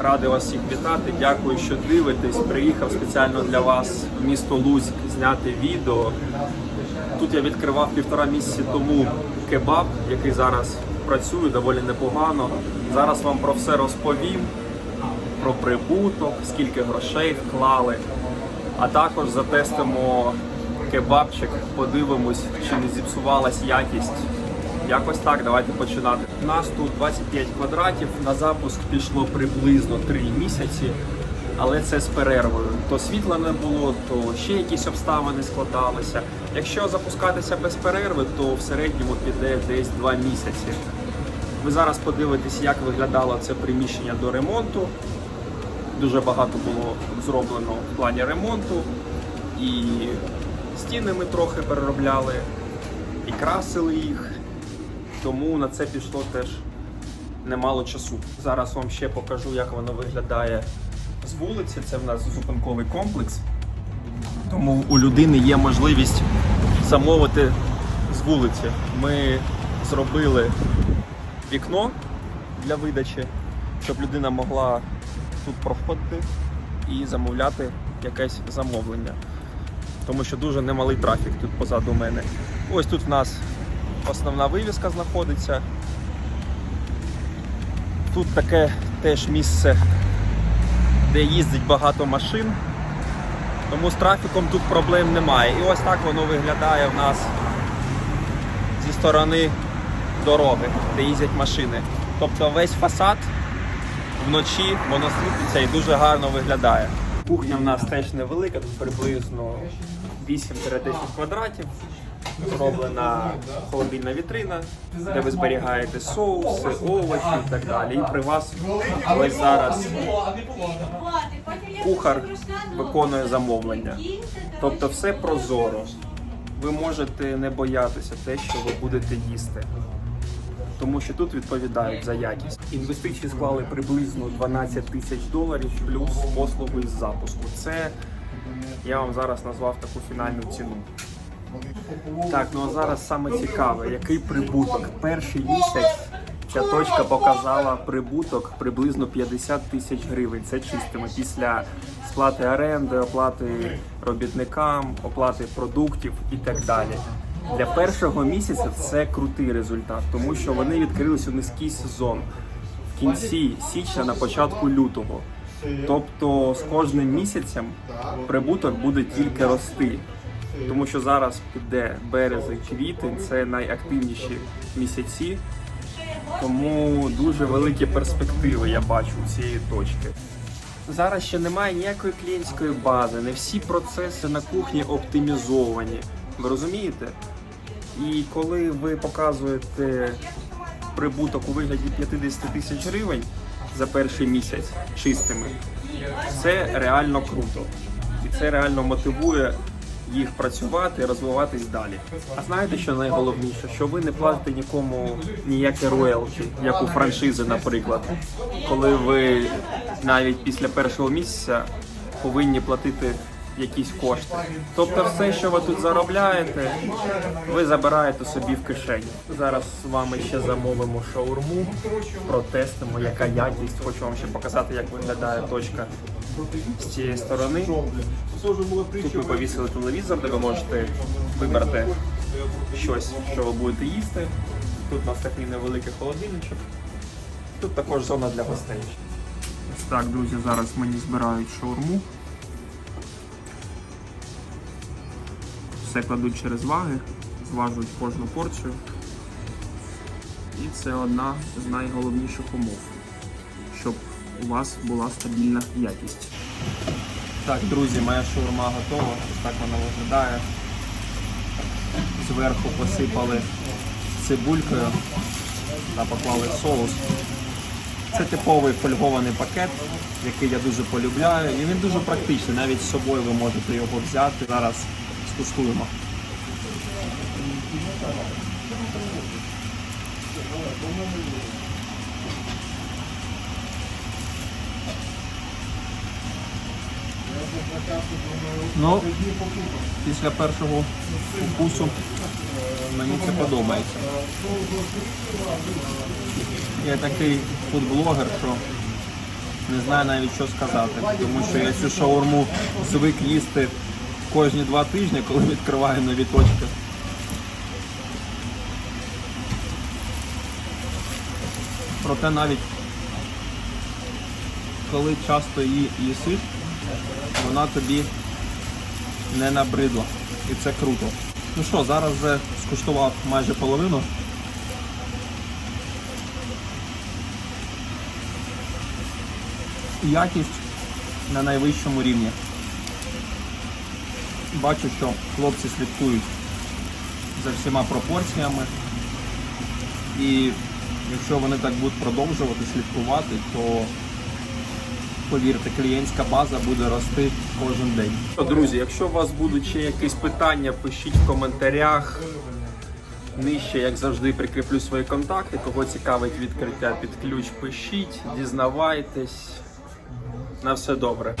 Радий вас всіх вітати. Дякую, що дивитесь. Приїхав спеціально для вас в місто Луцьк зняти відео. Тут я відкривав півтора місяці тому кебаб, який зараз працює доволі непогано. Зараз вам про все розповім, про прибуток, скільки грошей вклали. А також затестимо кебабчик, подивимось, чи не зіпсувалась якість. Якось так, давайте починати. У нас тут 25 квадратів. На запуск пішло приблизно 3 місяці, але це з перервою. То світла не було, то ще якісь обставини складалися. Якщо запускатися без перерви, то в середньому піде десь 2 місяці. Ви зараз подивитесь, як виглядало це приміщення до ремонту. Дуже багато було зроблено в плані ремонту. І стіни ми трохи переробляли, і красили їх. Тому на це пішло теж немало часу. Зараз вам ще покажу, як воно виглядає з вулиці. Це в нас зупинковий комплекс. Тому у людини є можливість замовити з вулиці. Ми зробили вікно для видачі, щоб людина могла тут проходити і замовляти якесь замовлення. Тому що дуже немалий трафік тут позаду мене. Ось тут в нас основна вивіска знаходиться. Тут таке теж місце, де їздить багато машин. Тому з трафіком тут проблем немає. І ось так воно виглядає в нас зі сторони дороги, де їздять машини. Тобто весь фасад вночі воно світиться і дуже гарно виглядає. Кухня в нас теж невелика, тут приблизно 8-10 квадратів. Зроблена холодильна вітрина, де ви зберігаєте соуси, овочі і так далі. І при вас ось зараз кухар виконує замовлення. Тобто все прозоро. Ви можете не боятися те, що ви будете їсти. Тому що тут відповідають за якість. Інвестиції склали приблизно 12 тисяч доларів плюс послуги з запуску. Це я вам зараз назвав таку фінальну ціну. Так, ну а зараз саме цікаве, який прибуток. Перший місяць ця точка показала прибуток приблизно 50 тисяч гривень. Це чистими після сплати оренди, оплати робітникам, оплати продуктів і так далі. Для першого місяця це крутий результат, тому що вони відкрилися у низький сезон в кінці січня на початку лютого. Тобто з кожним місяцем прибуток буде тільки рости. Тому що зараз піде березень, квітень, це найактивніші місяці. Тому дуже великі перспективи я бачу у цієї точки. Зараз ще немає ніякої клієнтської бази, не всі процеси на кухні оптимізовані. Ви розумієте? І коли ви показуєте прибуток у вигляді 50 тисяч гривень за перший місяць чистими, це реально круто. І це реально мотивує їх працювати розвиватись далі. А знаєте, що найголовніше? Що ви не платите нікому ніяке роялті, як у франшизи, наприклад, коли ви навіть після першого місяця повинні платити якісь кошти. Тобто, все, що ви тут заробляєте, ви забираєте собі в кишені. Зараз з вами ще замовимо шаурму, протестимо, яка якість. Хочу вам ще показати, як виглядає точка з цієї сторони. Тут ми повісили телевізор, де ви можете вибрати щось, що ви будете їсти. Тут у нас такий невеликий холодильничок. Тут також зона для гостей. Так, друзі, зараз мені збирають шаурму. Все кладуть через ваги, зважують кожну порцію. І це одна з найголовніших умов, щоб у вас була стабільна якість. Так, друзі, моя шаурма готова. Ось так вона виглядає. Зверху посипали цибулькою та поклали соус. Це типовий фольгований пакет, який я дуже полюбляю. І він дуже практичний. Навіть з собою ви можете його взяти. Зараз скуштуємо. Ну, після першого укусу мені це подобається. Я такий фудблогер, що Не знаю навіть що сказати, тому що я цю шаурму звик їсти кожні два тижні, коли відкриваю нові точки. Проте навіть коли часто її їсиш, вона тобі не набридла. І це круто. Ну що, зараз вже скуштував майже половину. Якість на найвищому рівні. Бачу, що хлопці слідкують за всіма пропорціями. І якщо вони так будуть продовжувати слідкувати, то повірте, клієнтська база буде рости кожен день. Друзі, якщо у вас будуть ще якісь питання, пишіть в коментарях. Нижче, як завжди, прикріплю свої контакти. Кого цікавить відкриття під ключ, пишіть, дізнавайтесь. На все добре.